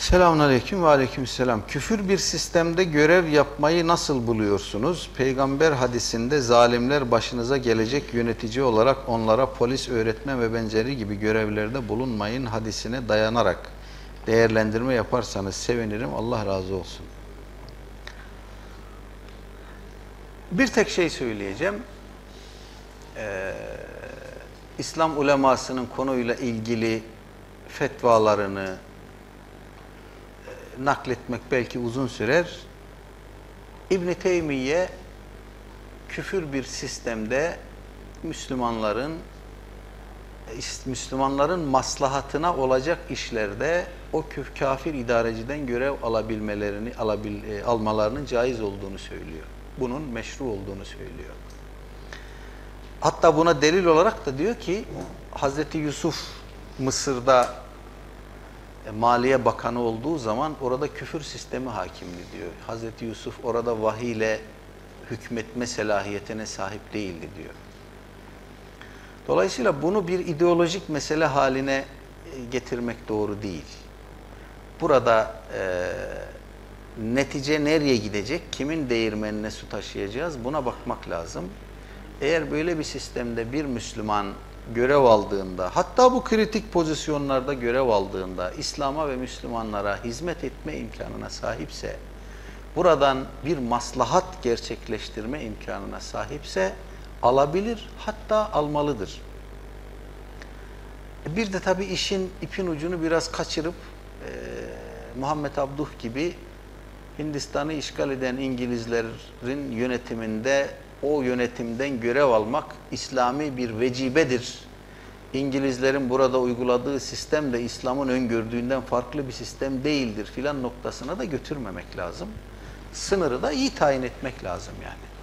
Selamünaleyküm ve aleykümselam. Küfür bir sistemde görev yapmayı nasıl buluyorsunuz? Peygamber hadisinde zalimler başınıza gelecek yönetici olarak onlara polis, öğretmen ve benzeri gibi görevlerde bulunmayın hadisine dayanarak değerlendirme yaparsanız sevinirim. Allah razı olsun. Bir tek şey söyleyeceğim. Ee, İslam ulemasının konuyla ilgili fetvalarını, nakletmek belki uzun sürer. İbn Teymiye küfür bir sistemde Müslümanların Müslümanların maslahatına olacak işlerde o kafir idareciden görev alabilmelerini alabil, e, almalarının caiz olduğunu söylüyor. Bunun meşru olduğunu söylüyor. Hatta buna delil olarak da diyor ki Hazreti Yusuf Mısır'da e, Maliye Bakanı olduğu zaman orada küfür sistemi hakimdi diyor. Hazreti Yusuf orada vahiy ile hükmetme selahiyetine sahip değildi diyor. Dolayısıyla bunu bir ideolojik mesele haline e, getirmek doğru değil. Burada e, netice nereye gidecek, kimin değirmenine su taşıyacağız buna bakmak lazım. Eğer böyle bir sistemde bir Müslüman görev aldığında, hatta bu kritik pozisyonlarda görev aldığında İslam'a ve Müslümanlara hizmet etme imkanına sahipse, buradan bir maslahat gerçekleştirme imkanına sahipse alabilir, hatta almalıdır. Bir de tabii işin ipin ucunu biraz kaçırıp e, Muhammed Abduh gibi Hindistan'ı işgal eden İngilizlerin yönetiminde o yönetimden görev almak İslami bir vecibedir. İngilizlerin burada uyguladığı sistem de İslam'ın öngördüğünden farklı bir sistem değildir filan noktasına da götürmemek lazım. Sınırı da iyi tayin etmek lazım yani.